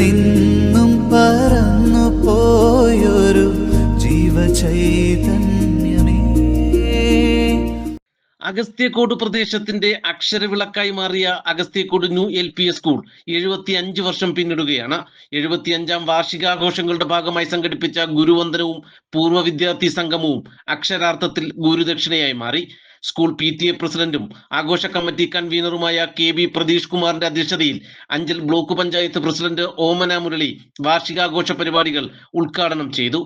നിന്നും അഗസ്ത്യക്കോട് പ്രദേശത്തിന്റെ അക്ഷരവിളക്കായി മാറിയ Agasthyacode new L P S school എഴുപത്തി അഞ്ച് വർഷം പിന്നിടുകയാണ്. എഴുപത്തി അഞ്ചാം വാർഷികാഘോഷങ്ങളുടെ ഭാഗമായി സംഘടിപ്പിച്ച ഗുരുവന്ദനവും പൂർവ വിദ്യാർത്ഥി സംഗമവും അക്ഷരാർത്ഥത്തിൽ ഗുരുദക്ഷിണയായി മാറി. സ്കൂൾ പി ടി എ പ്രസിഡന്റും ആഘോഷ കമ്മിറ്റി കൺവീനറുമായ കെ ബി പ്രതീഷ് കുമാറിന്റെ അധ്യക്ഷതയിൽ അഞ്ചൽ ബ്ലോക്ക് പഞ്ചായത്ത് പ്രസിഡന്റ് ഓമന മുരളി വാർഷികാഘോഷ പരിപാടികൾ ഉദ്ഘാടനം ചെയ്തു.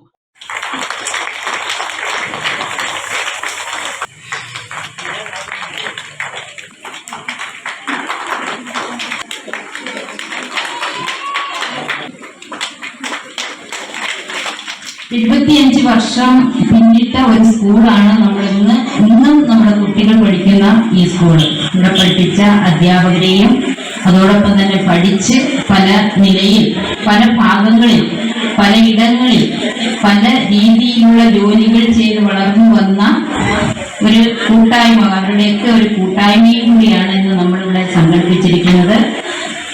എഴുപത്തിയഞ്ച് വർഷം പിന്നിട്ട ഒരു സ്കൂളാണ് നമ്മൾ ഇന്ന്. ഇന്നും നമ്മുടെ കുട്ടികൾ പഠിക്കുന്ന ഈ സ്കൂൾ ഇവിടെ പഠിപ്പിച്ച അധ്യാപകരെയും അതോടൊപ്പം തന്നെ പഠിച്ച് പല നിലയിൽ പല ഭാഗങ്ങളിൽ പല ഇടങ്ങളിൽ പല രീതിയിലുള്ള ജോലികൾ ചെയ്ത് വളർന്നു വന്ന ഒരു കൂട്ടായ്മ അവരുടെയൊക്കെ ഒരു കൂട്ടായ്മയും കൂടിയാണ് ഇന്ന് നമ്മളിവിടെ സംഘടിപ്പിച്ചിരിക്കുന്നത്.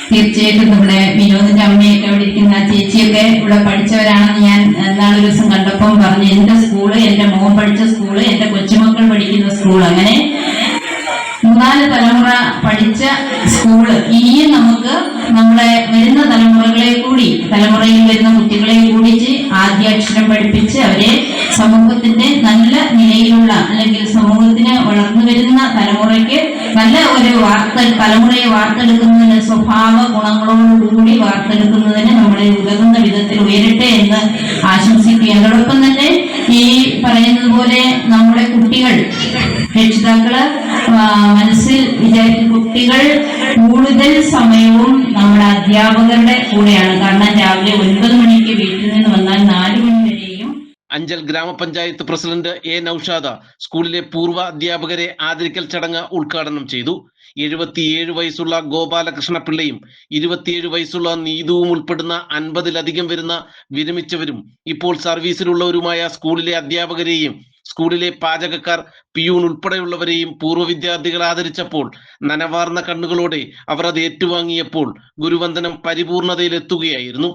തീർച്ചയായിട്ടും നമ്മുടെ വിനോദിന്റെ അമ്മയൊക്കെ ഇവിടെ ഇരിക്കുന്ന ചേച്ചിയൊക്കെ ഇവിടെ പഠിച്ചവരാണെന്ന് ഞാൻ നാളെ ദിവസം കണ്ടപ്പം പറഞ്ഞു എന്റെ സ്കൂൾ എന്റെ മോൻ പഠിച്ച സ്കൂൾ എന്റെ കൊച്ചുമക്കൾ പഠിക്കുന്ന സ്കൂൾ അങ്ങനെ മൂന്നാൽ തലമുറ പഠിച്ച സ്കൂൾ. ഇനിയും നമുക്ക് നമ്മുടെ വരുന്ന തലമുറകളെ കൂടി തലമുറയിൽ വരുന്ന കുട്ടികളെ കൂടി ആദ്യാക്ഷരം പഠിപ്പിച്ച് അവരെ സമൂഹത്തിന്റെ നല്ല നിലയിലുള്ള അല്ലെങ്കിൽ സമൂഹത്തിന് വളർന്നു വരുന്ന തലമുറയ്ക്ക് നല്ല ഒരു വാർത്ത തലമുറയെ വാർത്തെടുക്കുന്നതിന് സ്വഭാവ ഗുണങ്ങളോടുകൂടി വാർത്തെടുക്കുന്നതിന് നമ്മളെ ഉതകുന്ന വിധത്തിൽ ഉയരട്ടെ എന്ന് ആശംസിക്കുകയാണ്. അതോടൊപ്പം തന്നെ ഈ പറയുന്നത് പോലെ നമ്മുടെ കുട്ടികൾ രക്ഷിതാക്കൾ മനസ്സിൽ വിചാരിക്കുന്ന കുട്ടികൾ കൂടുതൽ സമയവും നമ്മുടെ അധ്യാപകരുടെ കൂടെയാണ്. കാരണം രാവിലെ ഒൻപത് മണിക്ക് വീട്ടിൽ നിന്ന് വന്നാൽ നാല് അഞ്ചൽ ഗ്രാമപഞ്ചായത്ത് പ്രസിഡന്റ് എ നൌഷാദ സ്കൂളിലെ പൂർവ അധ്യാപകരെ ആദരിക്കൽ ചടങ്ങ് ഉദ്ഘാടനം ചെയ്തു. എഴുപത്തിയേഴ് വയസ്സുള്ള ഗോപാലകൃഷ്ണപിള്ളയും ഇരുപത്തിയേഴ് വയസ്സുള്ള നീതുവും ഉൾപ്പെടുന്ന അൻപതിലധികം വരുന്ന വിരമിച്ചവരും ഇപ്പോൾ സർവീസിലുള്ളവരുമായ സ്കൂളിലെ അധ്യാപകരെയും സ്കൂളിലെ പാചകക്കാർ പിയൂൺ ഉൾപ്പെടെയുള്ളവരെയും പൂർവ വിദ്യാർത്ഥികൾ ആദരിച്ചപ്പോൾ നനവാർന്ന കണ്ണുകളോടെ അവർ അത് ഏറ്റുവാങ്ങിയപ്പോൾ ഗുരുവന്ദനം പരിപൂർണതയിലെത്തുകയായിരുന്നു.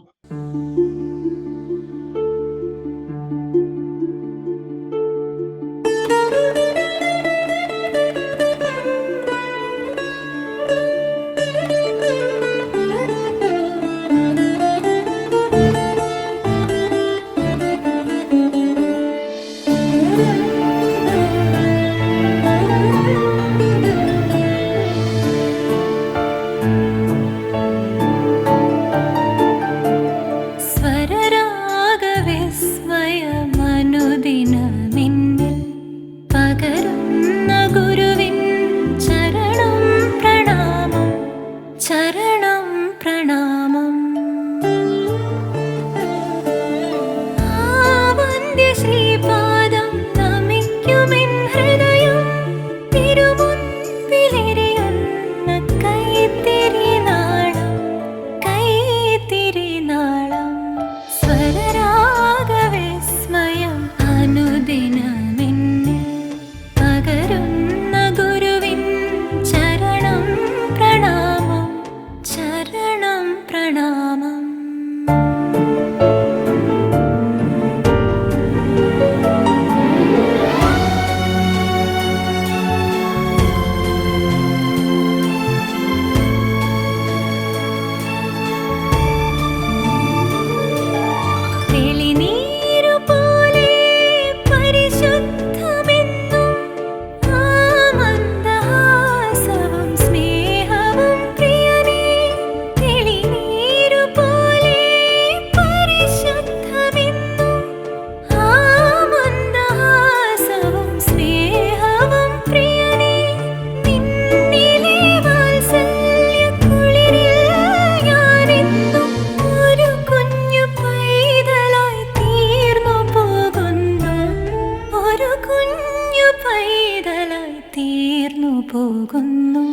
പോകുന്നു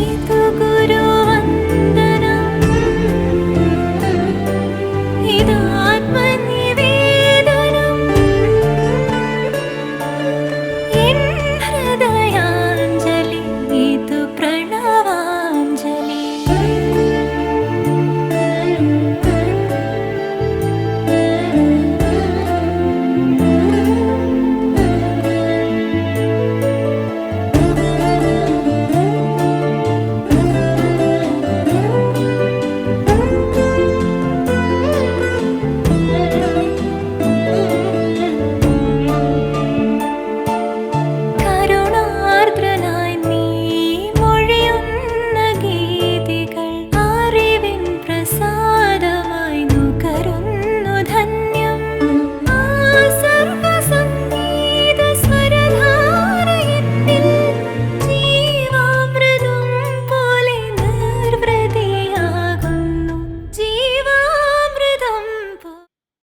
ഇതു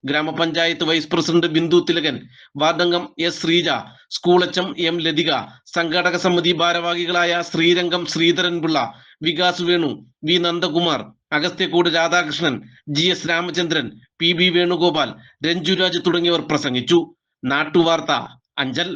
ഗ്രാമപഞ്ചായത്ത് vice president Bindu Thilakan വാർഡംഗം S Sreeja M M Lathika സംഘാടക സമിതി ഭാരവാഹികളായ Sreerangam Sreedharanpillai Vikas Venu V Nandakumar Agasthyakode Radhakrishnan G S Ramachandran P B Venugopal Ranjuraj തുടങ്ങിയവർ പ്രസംഗിച്ചു. നാട്ടുവാർത്ത അഞ്ചൽ.